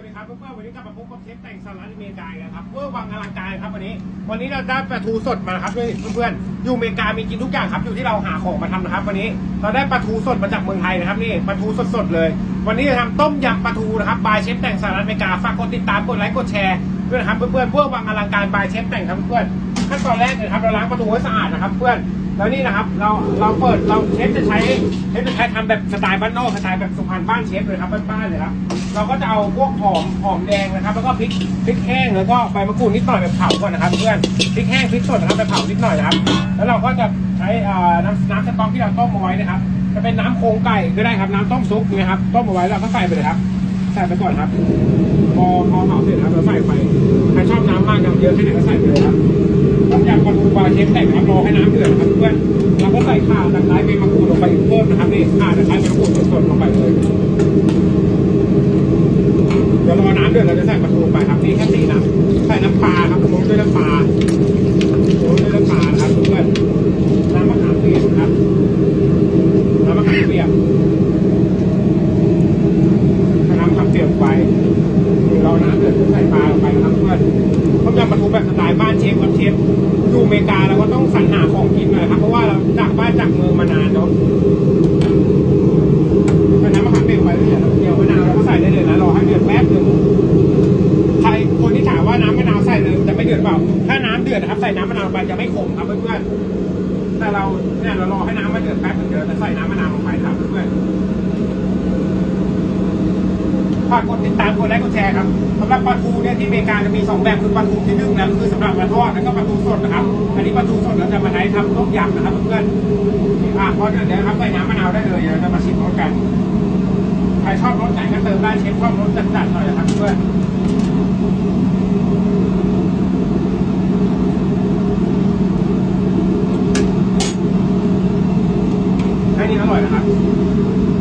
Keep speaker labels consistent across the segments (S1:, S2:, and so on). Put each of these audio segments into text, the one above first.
S1: วัสดีครับเพื่อนๆวันนี้กลับมาพบกับเชฟแต่งสลัดอเมริกากแล้วครับเพื่อวังอลังการครับวันนี้ วันนี้เราได้ปลาทูสดมาครับเพื่อนๆอยู่อเมริกามีกินทุกอย่างครับอยู่ที่เราหาของมาทำนะครับ วันนี้เราได้ปลาทูสดมาจากเมืองไทยนะครับนี่ปลาทูสดๆเลย วันนี้จะทำต้มยำปลาทูนะครับบายเชฟแต่งสลัดอเมริกาฝากกดติดตามกดไลค์กดแชร์ด้วยนะครับเพื่อนๆเพื่อวังอลังการบายเชฟแต่งครับเพื่อนๆ ขั้นตอนแรกเลยนะครับเราล้างปลาทูให้สะอาดนะครับ เพื่อนแล้วนี่นะครับ เราเราเปิดเราเชฟจะใช้เชฟจะใช้ทำแบบสไตล์บ้านนอกสไตล์แบบสุพรรณบ้านเชฟเลยครับบ้านๆเลยครับเราก็จะเอาพวกหอมหอมแดงนะครับ แล้วก็พริกพริกแห้งแล้วก็ใบมะกรูดนิดหน่อยแบบเผาก่อนนะครับเพื่อนพริกแห้งพริกสดนะครับแบบเผานิดหน่อยนะครับ แล้วเราก็จะใช้น้ำน้ำสต๊อกที่เราต้มเอาไว้นะครับจะเป็นน้ำโครงไก่ก็ได้ครับน้ำต้มซุปนะครับต้มเอาไว้แล้วก็ใส่ไปเลยครับ ใส่ไปก่อนครับ พอพอเผาเสร็จครับเราใส่ไปใครชอบน้ำมากน้ำเยอะแค่ไหนก็ใส่ไปเลยครับผมอยากปลาทูปลาเชฟแตกครับรอให้น้ำเดือดครับเพื่อนเราก็ใส่ข่าตะไคร้ใบมะกรูดลงไปเพิ่มนะครับนี่ข่าตะไคร้ใบมะกรูดสดๆลงไปเลยเดี๋ยวรอน้ำเดือดเราจะใส่ปลาทูลงไปครับนี่แค่สี่น้ำใส่น้ำปลาครับโรยด้วยน้ำปลาโรยด้วยน้ำปลานะครับเพื่อนน้ำมะขามเปียกครับน้ำมะขามเปียกถ้าน้ำมะขามเปียกไปรอน้ำเดือดใส่ปลาลงไปนะครับเพื่อน ต้มยำปลาทูแบบสไตล์บ้านเชฟครับเชฟ อยู่อเมริกาเราก็ต้องสรรหาของกินหน่อยครับเพราะว่าเราจากบ้านจากเมืองมานานเนาะใส่น้ำมะขามเปียกไปเรื่อยเดี๋ยวมะนาวเราก็ใส่ได้เลยนะรอให้เดือดแป๊บหนึ่งใครคนที่ถามว่าน้ำมะนาวใส่เลยจะไม่เดือดเปล่า ถ้าน้ำเดือดนะครับใส่น้ำมะนาวไปจะไม่ขมครับเพื่อนๆแต่เราเนี่ยเรารอให้น้ำมันเดือดแป๊บหนึ่งเดี๋ยวจะใส่น้ำมะนาวลงไปครับเพื่อนๆ ฝากกดติดตามกดไลค์กดแชร์ครับสำหรับปลาทูเนี่ยที่อเมริกาจะมีสองแบบคือปลาทูที่นึ่งนะคือสำหรับปลาทอดแล้วก็ปลาทูสดนะครับ อันนี้ปลาทูสดเราจะมาใช้ทำต้มยำนะครับเพื่อนๆอะพอเดือดแล้วครับใส่น้ำมะนาวได้เลยเดี๋ยวเราจะมาชิมรสกันใครชอบรสไหนก็เติมได้เชฟชอบรสจัดๆหน่อยนะครับเพื่อนแค่นี้อร่อยนะครับ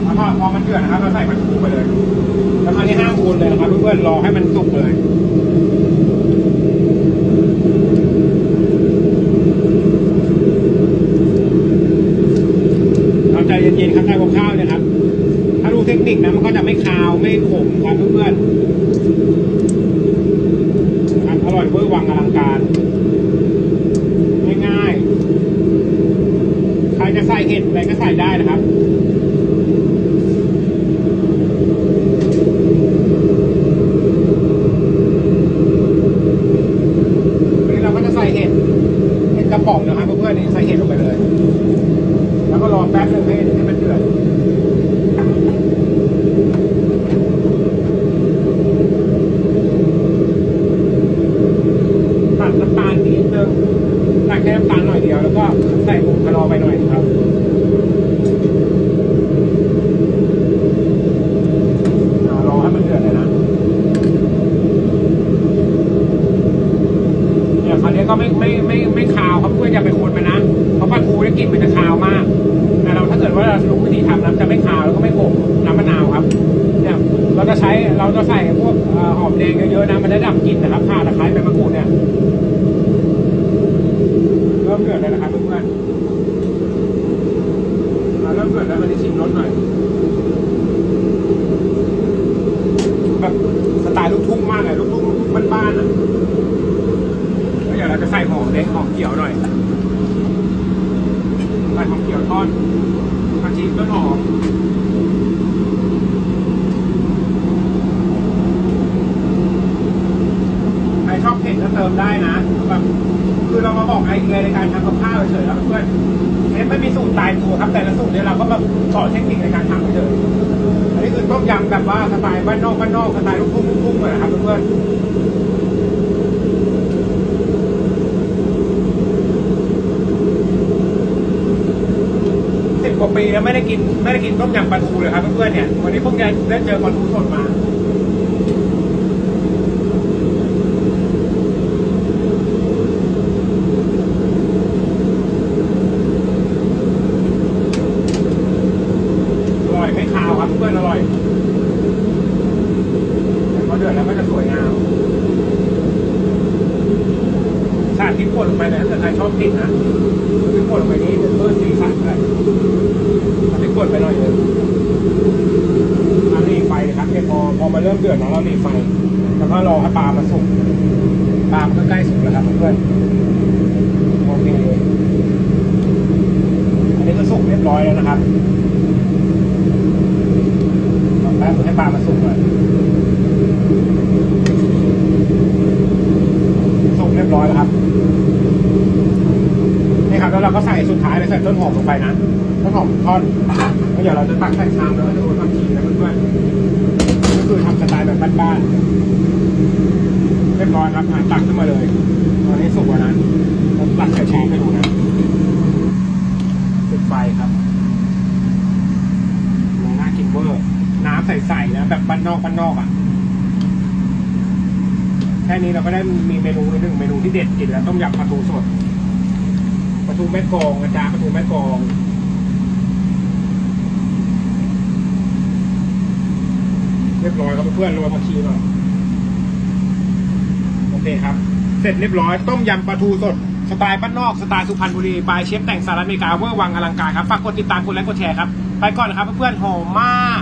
S1: แล้วพอพอมันเดือดนะครับเราใส่ปลาทูไปเลยแล้วคราวนี้ห้ามคนเลยนะครับเพื่อนๆรอให้มันสุกเลยเราใจเย็นๆครับใส่กับข้าวเนี่ยครับ ถ้ารู้เทคนิคนะมันก็จะไม่คาวไม่ขมครับเพื่อนๆอร่อยเวอร์วังอลังการ ง่ายๆ ใครจะใส่เห็ดอะไรก็ใส่ได้นะครับ วันนี้เราก็จะใส่เห็ดเห็ดกระป๋องนะครับเพื่อนๆนี่ใส่เห็ดลงไปเลย แล้วก็รอแป๊บนึงให้ให้มันเดือดตัดน้ำตาลนิดนึงตัดแค่น้ำตาลหน่อยเดียว แล้วก็ใส่ผงคาร์ไปหน่อยครับ อ่ารอให้มันเดือดเลยนะ เนี่ยคราวนี้ก็ไม่ ไม่ไม่คาวครับเพื่อนอย่าไปคนมันนะเพราะปลาทูได้กลิ่นมันจะคาวมากแต่เราถ้าเกิดว่าเรารู้วิธีทำนะจะไม่คาวแล้วก็ไม่ขมน้ำมะนาวครับเนี่ยเราจะใช้เราจะใส่พวกอหอมแดงเยอะๆนะมันจะดับกลิ่นนะครับข่าตะไคร้ใบมะกรูดเนี่ยเริ่มเดือดแล้วนะครับเพื่อนๆอ่าเริ่มเดือดแล้วมาที่ชิมรสหน่อยแบบสไตล์ลูกทุ่งมากเลยลูกทุ่งลูกทุ่งบ้านๆอะ ล็กหอมเขียวหน่อยใส่หอมเขียวทอดกระเทียมต้นหอมใครชอบเผ็ดก็เติมได้นะแบบคือเรามาบอกไอเดียในการทำกับข้าวเฉยๆแล้วเพื่อนเน้นไม่มีสูตรตายตัวครับ แต่ละสูตรเนี่ยเราก็มาสอนเทคนิคในการทำเฉยๆอันนี้คือต้มยำแบบว่าสไตล์บ้านนอกบ้านนอกสไตล์ลูกทุ่งลูกทุ่งเลยนะครับเพื่อนๆ สิบกว่า ปีแล้วไม่ได้กินไม่ได้กินต้มยำปลาทูเลยครับเพื่อนๆเนี่ยวันนี้พวกแกได้เจอปลาทูสดมาอร่อยไม่คาวครับเพื่อนอร่อยแต่พอเดือดแล้วก็จะสวยงามสาดพริกป่นลงไปเลยถ้าใครชอบเผ็ดนะพริกป่นลงไปนี้จะเพิ่มสีสันเลย เอาไปกดเลยอันนี้ไปนะครับแค่พอพอมันเริ่มเดือดแล้วเราหลีไฟ แล้วก็รอให้ปลามันสุกปลามันก็ใกล้สุกแล้วครับเพื่อนโอเคอันนี้ก็สุกเรียบร้อยแล้วนะครับรอแป๊บให้ปลามันสุกหน่อยสุกเรียบร้อยแล้วครับนี่ครับแล้วเราก็ใส่สุดท้ายเลยใส่ต้นหอมลงไปนะต้นหอมท่อนแล้วเดี๋ยวเราจะตักใส่ชามแล้วก็จะโรยผักชีนะเพื่อนๆ คือทำสไตล์แบบบ้านๆเรียบร้อยครับอะตักขึ้นมาเลย ตอนนี้สุกแล้วนะเราตักใส่ชามให้ดูนะปิดไฟครับน่ากินเวอร์น้ำใสๆนะแบบบ้านนอกบ้านนอกอะแค่นี้เราก็ได้มีเมนูหนึ่งเมนูที่เด็ดกินแล้วต้มยำปลาทูสดปลาทูแม่กองอาจารย์ปลาทูแม่กอง รียบร้อยครับเพื่อนโรยผักชีหน่อยโอเคครับ เสร็จเรียบร้อย ต้มยำปลาทูสดสไตล์บ้านนอกสไตล์สุพรรณบุรีปลายเชฟแต่งสหรัฐอเมริกาเวอร์วังอลังการครับฝากกดติดตามกดไลค์กดแชร์ครับ ไปก่อนครับเพื่อนๆหอมมาก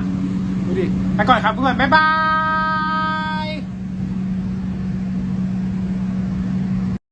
S1: ดูดิไปก่อนครับเพื่อนบ๊ายบาย